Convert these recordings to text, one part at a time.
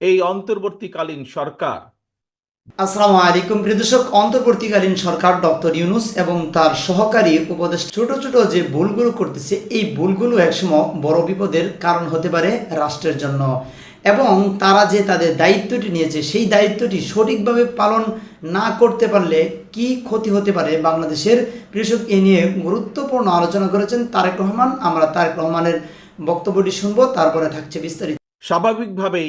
এই অন্তর্বর্তীকালীন সরকার? আসসালামু আলাইকুম প্রিয় দর্শক অন্তর্বর্তীকালীন সরকার ডক্টর ইউনুস এবং তার সহকারী উপদেশ ছোট ছোট যে ভুলগুলো করতেছে এই ভুলগুলো একসময় বড় বিপদের কারণ হতে পারে রাষ্ট্রের জন্য। এবং তারা যে তাদের দায়িত্বটি নিয়েছে সেই দায়িত্বটি সঠিকভাবে পালন না করতে পারলে কি ক্ষতি হতে পারে বাংলাদেশের? কৃষক এ নিয়ে গুরুত্বপূর্ণ আলোচনা করেছেন তারেক রহমান। আমরা তারেক রহমানের বক্তব্যটি শুনব তারপরে থাকছে বিস্তারিত। স্বাভাবিকভাবেই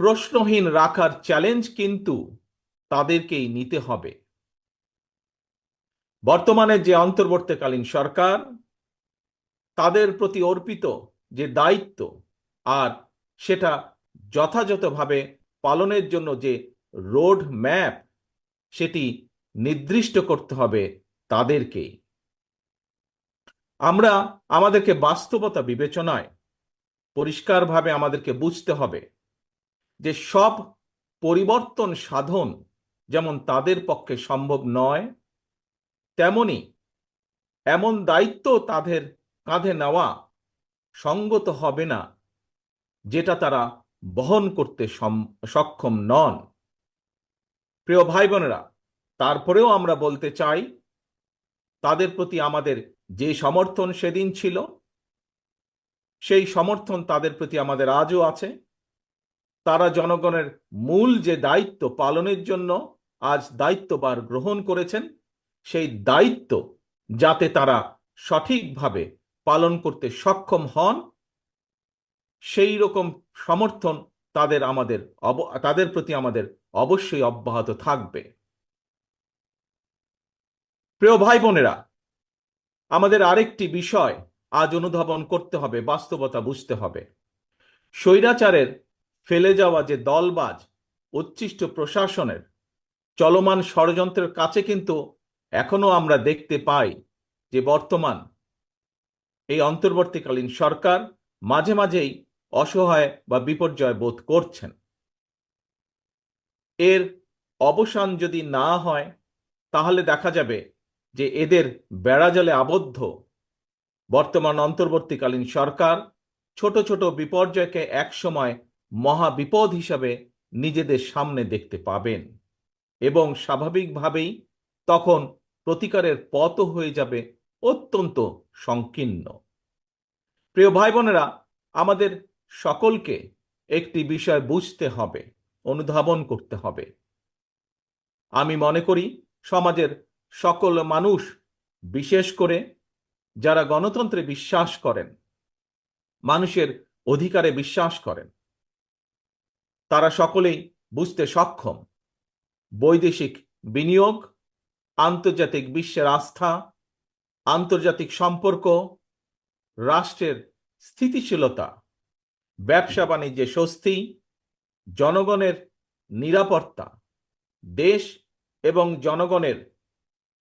প্রশ্নহীন রাখার চ্যালেঞ্জ কিন্তু তাদেরকেই নিতে হবে। বর্তমানে যে অন্তর্বর্তীকালীন সরকার, তাদের প্রতি অর্পিত যে দায়িত্ব আর সেটা যথাযথভাবে পালনের জন্য যে রোড ম্যাপ সেটি নির্দিষ্ট করতে হবে তাদেরকেই। আমরা আমাদেরকে বাস্তবতা বিবেচনায় পরিষ্কারভাবে আমাদেরকে বুঝতে হবে যে সব পরিবর্তন সাধন যেমন তাদের পক্ষে সম্ভব নয়, তেমনি এমন দায়িত্ব তাদের কাঁধে নেওয়া সঙ্গত হবে না, যেটা তারা বহন করতে সক্ষম নন। প্রিয় ভাই বোনেরা তারপরেও আমরা বলতে চাই, তাদের প্রতি আমাদের যে সমর্থন সেদিন ছিল, সেই সমর্থন তাদের প্রতি আমাদের আজও আছে। তারা জনগণের মূল যে দায়িত্ব পালনের জন্য আজ দায়িত্ববার গ্রহণ করেছেন, সেই দায়িত্ব যাতে তারা সঠিকভাবে পালন করতে সক্ষম হন, সেই রকম সমর্থন তাদের আমাদের তাদের প্রতি আমাদের অবশ্যই অব্যাহত থাকবে। প্রিয় ভাই বোনেরা, আমাদের আরেকটি বিষয় আজ অনুধাবন করতে হবে, বাস্তবতা বুঝতে হবে। স্বৈরাচারের ফেলে যাওয়া যে দলবাজ, উচ্ছিষ্ট প্রশাসনের চলমান ষড়যন্ত্রের কাছে কিন্তু এখনও আমরা দেখতে পাই যে বর্তমান এই অন্তর্বর্তীকালীন সরকার মাঝে মাঝেই অসহায় বা বিপর্যয় বোধ করছেন। এর অবসান যদি না হয়, তাহলে দেখা যাবে যে এদের বেড়াজালে আবদ্ধ বর্তমান অন্তর্বর্তীকালীন সরকার ছোট ছোট বিপর্যয়কে একসময় মহা বিপদ হিসাবে নিজেদের সামনে দেখতে পাবেন। এবং স্বাভাবিকভাবেই তখন প্রতিকারের পথও হয়ে যাবে অত্যন্ত সংকীর্ণ। প্রিয় ভাই বোনেরা আমাদের সকলকে একটি বিষয় বুঝতে হবে, অনুধাবন করতে হবে। আমি মনে করি, সমাজের সকল মানুষ, বিশেষ করে যারা গণতন্ত্রে বিশ্বাস করেন, মানুষের অধিকারে বিশ্বাস করেন তারা সকলেই বুঝতে সক্ষম। বৈদেশিক বিনিয়োগ, আন্তর্জাতিক বিশ্বের আস্থা, আন্তর্জাতিক সম্পর্ক, রাষ্ট্রের স্থিতিশীলতা, ব্যবসা বাণিজ্যে স্বস্তি, জনগণের নিরাপত্তা, দেশ এবং জনগণের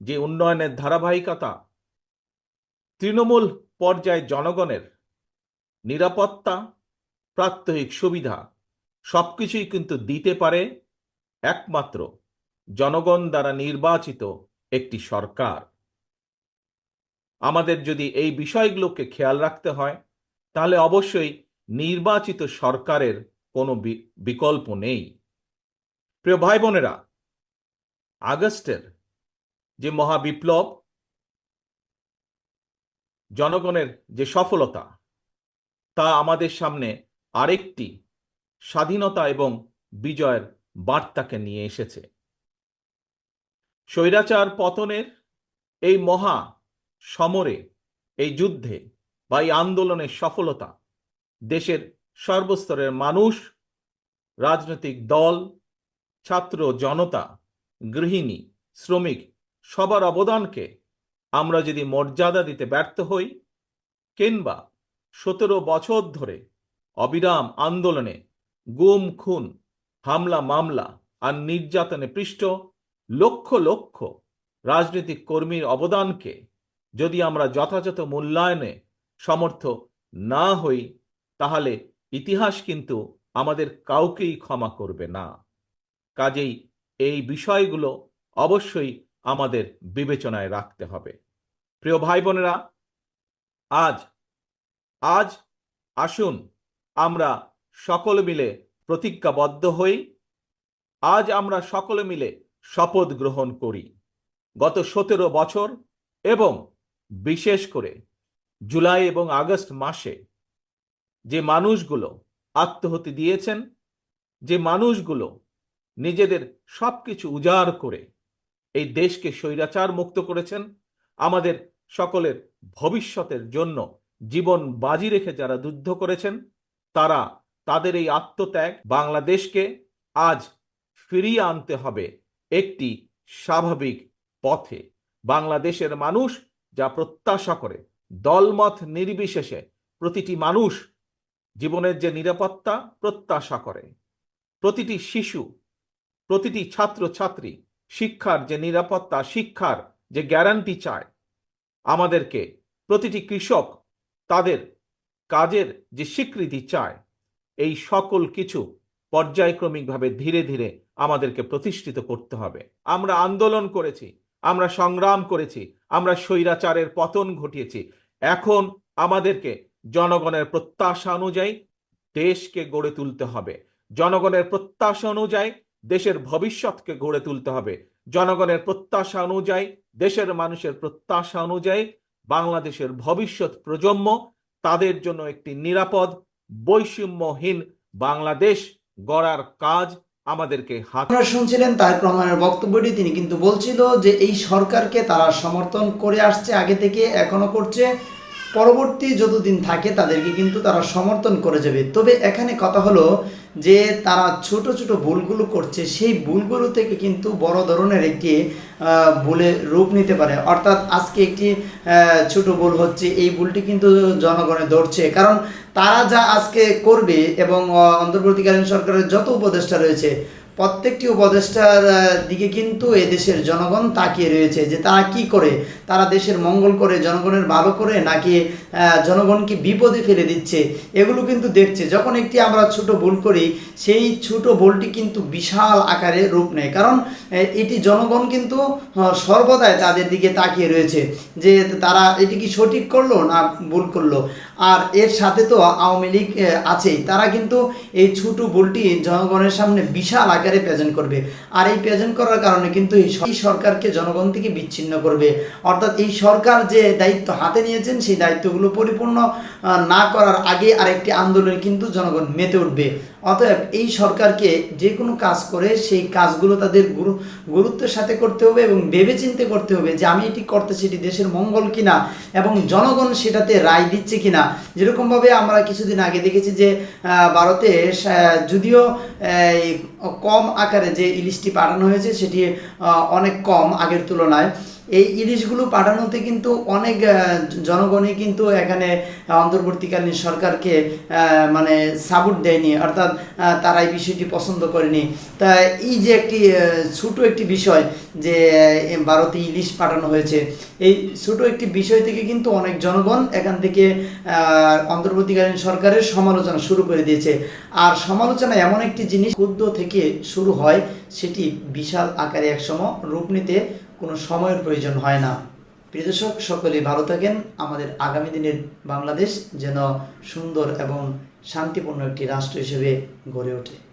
যে উন্নয়নের ধারাবাহিকতা, তৃণমূল পর্যায়ে জনগণের নিরাপত্তা, প্রাত্যহিক সুবিধা সবকিছুই কিন্তু দিতে পারে একমাত্র জনগণ দ্বারা নির্বাচিত একটি সরকার। আমাদের যদি এই বিষয়গুলোকে খেয়াল রাখতে হয়, তাহলে অবশ্যই নির্বাচিত সরকারের কোনো বিকল্প নেই। প্রিয় ভাই বোনেরা আগস্টের যে মহাবিপ্লব, জনগণের যে সফলতা, তা আমাদের সামনে আরেকটি স্বাধীনতা এবং বিজয়ের বার্তাকে নিয়ে এসেছে। স্বৈরাচার পতনের এই মহা সমরে, এই যুদ্ধে বা এই আন্দোলনের সফলতা দেশের সর্বস্তরের মানুষ, রাজনৈতিক দল, ছাত্র জনতা, গৃহিণী, শ্রমিক সবার অবদানকে আমরা যদি মর্যাদা দিতে ব্যর্থ হই কিংবা সতেরো বছর ধরে অবিরাম আন্দোলনে গুম, খুন, হামলা, মামলা আর নির্যাতনে পৃষ্ঠ লক্ষ লক্ষ রাজনৈতিক কর্মীর অবদানকে যদি আমরা যথাযথ মূল্যায়নে সমর্থ না হই, তাহলে ইতিহাস কিন্তু আমাদের কাউকেই ক্ষমা করবে না। কাজেই এই বিষয়গুলো অবশ্যই আমাদের বিবেচনায় রাখতে হবে। প্রিয় ভাই বোনেরা আজ আজ আসুন আমরা সকলে মিলে প্রতিজ্ঞাবদ্ধ হই। আজ আমরা সকলে মিলে শপথ গ্রহণ করি। গত সতেরো বছর এবং বিশেষ করে জুলাই এবং আগস্ট মাসে যে মানুষগুলো আত্মহতি দিয়েছেন, যে মানুষগুলো নিজেদের সবকিছু উজাড় করে এই দেশকে স্বৈরাচার মুক্ত করেছেন, আমাদের সকলের ভবিষ্যতের জন্য জীবন বাজি রেখে যারা যুদ্ধ করেছেন, তারা তাদের এই আত্মত্যাগ বাংলাদেশকে আজ ফিরিয়ে আনতে হবে একটি স্বাভাবিক পথে। বাংলাদেশের মানুষ যা প্রত্যাশা করে, দলমত নির্বিশেষে প্রতিটি মানুষ জীবনের যে নিরাপত্তা প্রত্যাশা করে। প্রতিটি শিশু, প্রতিটি ছাত্র ছাত্রী শিক্ষার যে নিরাপত্তা, শিক্ষার যে গ্যারান্টি চায়, আমাদেরকে প্রতিটি কৃষক তাদের কাজের যে স্বীকৃতি চায় এই সকল কিছু পর্যায়ক্রমিকভাবে ধীরে ধীরে আমাদেরকে প্রতিষ্ঠিত করতে হবে। আমরা আন্দোলন করেছি, আমরা সংগ্রাম করেছি, আমরা স্বৈরাচারের পতন ঘটিয়েছি। এখন আমাদেরকে জনগণের প্রত্যাশা অনুযায়ী দেশকে গড়ে তুলতে হবে। জনগণের প্রত্যাশা অনুযায়ী দেশের ভবিষ্যৎকে গড়ে তুলতে হবে। জনগণের প্রত্যাশা অনুযায়ী, দেশের মানুষের প্রত্যাশা অনুযায়ী বাংলাদেশের ভবিষ্যৎ প্রজন্ম তাদের জন্য একটি নিরাপদ বৈষম্যহীন বাংলাদেশ গড়ার কাজ আমাদেরকে আপনারা শুনছিলেন তাই রহমানের বক্তব্যটি। তিনি কিন্তু বলছিল যে, এই সরকারকে তারা সমর্থন করে আসছে, আগে থেকে এখনও করছে। পরবর্তী যতদিন থাকে তাদেরকে কিন্তু তারা সমর্থন করে যাবে। তবে এখানে কথা হলো যে তারা ছোট ছোট ভুলগুলো করছে, সেই ভুলগুলো থেকে কিন্তু বড় ধরনের একটি ভুলে রূপ নিতে পারে। অর্থাৎ আজকে একটি ছোট ভুল হচ্ছে, এই ভুলটি কিন্তু জনগণে ধরছে। কারণ তারা যা আজকে করবে এবং অন্তর্বর্তীকালীন সরকারের যত উপদেষ্টা রয়েছে, প্রত্যেকটি উপদেষ্টার দিকে কিন্তু এদেশের জনগণ তাকিয়ে রয়েছে যে তারা কি করে। তারা দেশের মঙ্গল করে, জনগণের ভালো করে, নাকি জনগণকে বিপদে ফেলে দিচ্ছে? এগুলো কিন্তু দেখছে। যখন একটি আমরা ছোট ভুল করি, সেই ছোট ভুলটি কিন্তু বিশাল আকারে রূপ নেয়। কারণ এটি জনগণ কিন্তু সর্বদাই তাদের দিকে তাকিয়ে রয়েছে যে তারা এটি কি সঠিক করল না ভুল করল। আর এর সাথে তো আওয়ামী লীগ আছেই। তারা কিন্তু এই ছোট ভুলটি জনগণের সামনে বিশাল আকারে প্রেজেন্ট করবে। আর এই প্রেজেন্ট করার কারণে কিন্তু এই সরকারকে জনগণ থেকে বিচ্ছিন্ন করবে। অর্থাৎ এই সরকার যে দায়িত্ব হাতে নিয়েছেন, সেই দায়িত্বগুলো পরিপূর্ণ না করার আগে আরেকটি আন্দোলন কিন্তু জনগণ মেতে উঠবে। অতএব এই সরকারকে যে কোনো কাজ করে সেই কাজগুলো তাদের গুরু, গুরুত্বের সাথে করতে হবে এবং ভেবেচিন্তে করতে হবে যে আমি এটি করতেছি, এটি দেশের মঙ্গল কিনা এবং জনগণ সেটাতে রায় দিচ্ছে কিনা। যেরকমভাবে আমরা কিছুদিন আগে দেখেছি যে ভারতে যদিও কম আকারে যে ইলিশটি পাঠানো হয়েছে সেটি অনেক কম আগের তুলনায়। এই ইলিশগুলো পাঠানোতে কিন্তু অনেক জনগণই কিন্তু এখানে অন্তর্বর্তীকালীন সরকারকে মানে সাপোর্ট দেয়নি। অর্থাৎ তারা এই বিষয়টি পছন্দ করেনি। তা এই যে একটি ছোট একটি বিষয় যে ভারতে ইলিশ পাঠানো হয়েছে, এই ছোট একটি বিষয় থেকে কিন্তু অনেক জনগণ এখান থেকে অন্তর্বর্তীকালীন সরকারের সমালোচনা শুরু করে দিয়েছে। আর সমালোচনা এমন একটি জিনিস ক্ষুদ্র থেকে শুরু হয়, সেটি বিশাল আকারে একসময় রূপ নিতে কোনো সময়ের প্রয়োজন হয় না। প্রিয় দর্শক সকলে ভালো থাকেন। আমাদের আগামী দিনের বাংলাদেশ যেন সুন্দর এবং শান্তিপূর্ণ একটি রাষ্ট্র হিসেবে গড়ে ওঠে।